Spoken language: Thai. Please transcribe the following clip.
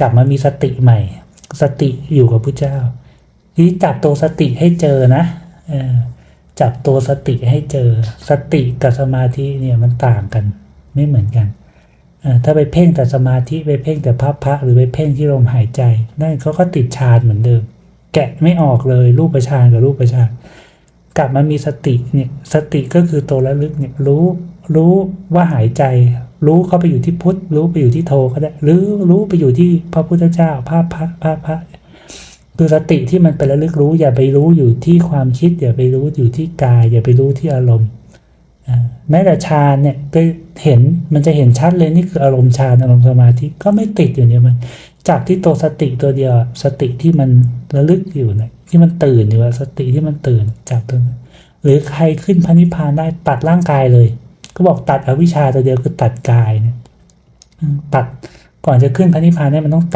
กลับมามีสติใหม่ สติอยู่กับพระเจ้าทีนี้จับตัวสติให้เจอนะจับตัวสติให้เจอ สติกับสมาธิเนี่ยมันต่างกัน ไม่เหมือนกันถ้าไปเพ่งแต่สมาธิไปเพ่งแต่พับพระหรือไปเพ่งที่ลมหายใจ นั่นเขาก็ติดฌานเหมือนเดิม แกะไม่ออกเลยรูปฌานกับรูปฌานกลับมามีสติเนี่ยสติก็คือตัวระลึกเนี่ยรู้รู้ว่าหายใจ รู้เข้าไปอยู่ที่พุทธ รู้ไปอยู่ที่โทก็ได้หรือรู้ไปอยู่ที่พระพุทธเจ้าภาพพระภาพพระคือสติที่มันเป็นระลึกรู้ อย่าไปรู้อยู่ที่ความคิด อย่าไปรู้อยู่ที่กาย อย่าไปรู้ที่อารมณ์อ่าแม้แต่ฌานเนี่ยก็เห็นมันจะเห็นชัดเลยนี่คืออารมณ์ฌานอารมณ์สมาธิก็ไม่ติดอยู่เนี่ยมันจับที่ตัวสติตัวเดียวสติที่มันระลึกอยู่นะที่มันตื่นอยู่สติที่มันตื่นจับตัวหรือใครขึ้นพระนิพพานได้ตัดร่างกายเลย ก็บอกตัดอวิชชาตัวเดียวคือตัดกายเนี่ยตัดก่อนจะขึ้นพระนิพพานเนี่ยมันต้อง